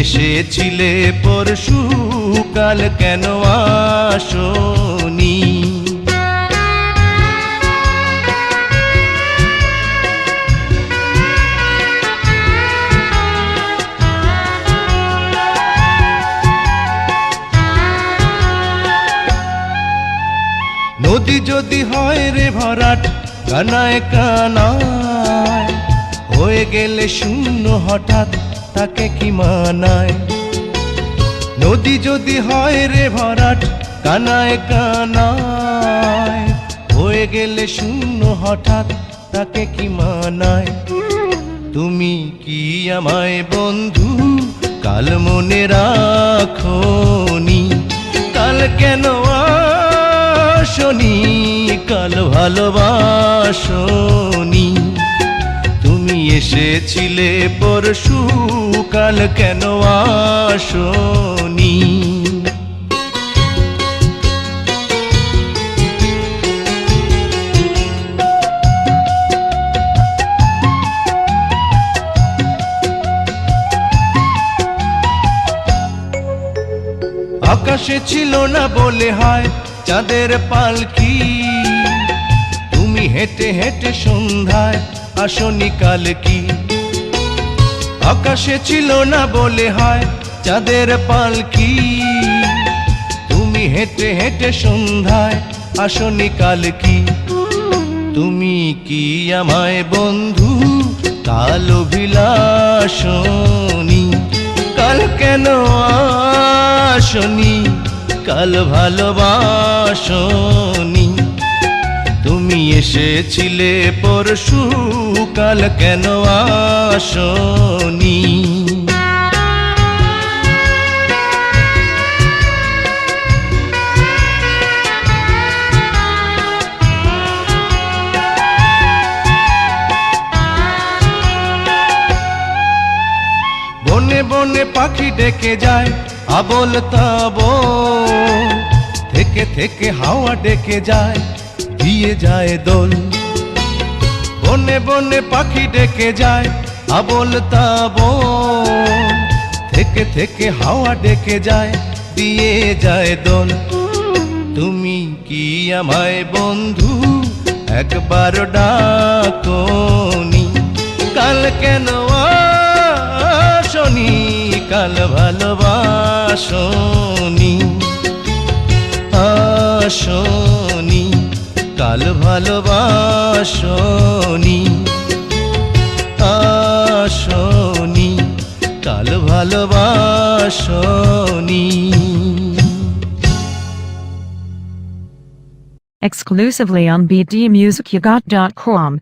এসেছিলে পরশু কাল কেন আসনি? নদী যদি হয় রে ভরাট, কানায় কানায়, হয়ে গেলে শূন্য হঠাৎ। তাকে কি মানায়? নদী যদি হয় রে ভরাট, কানায় কানায়, হয়ে গেলে শূন্য হঠাৎ তাকে কি মানায়? তুমি কি আমায় বন্ধু? কাল মনে রাখনি কাল কেন আসনি কাল ভালোবাসনি এসেছিলে পরশু কাল কেন আসনি? আকাশে ছিল না বলে হয় চাঁদের পালকি। তুমি হেঁটে হেঁটে সন্ধ্যায় আসনি কাল কি? আকাশে ছিল না বলে হয় চাঁদের পালকি তুমি হেঁটে হেঁটে সন্ধ্যায় আসনি কাল কি? তুমি কি আমায় বন্ধু? কাল অভিলাষনি কাল কেন আসনি? কাল ভালোবাসনি। তুমি এসেছিলে পরশু কাল কেন আসনি? বনে বনে পাখি ডেকে যায়, আবল তাব থেকে থেকে হাওয়া ডেকে যায় দিয়ে যায় দোল। বনে বনে পাখি ডেকে যায় আবল তাব থেকে থেকে হাওয়া ডেকে যায়, দিয়ে যায় দোল। তুমি কি আমায় বন্ধু? একবার ডাকনি। কাল কেন আসনি? কাল ভালোবাসনি। কাল ভালোবাসনি আসনি কাল ভালোবাসনি Exclusively on bdmusicygot.com.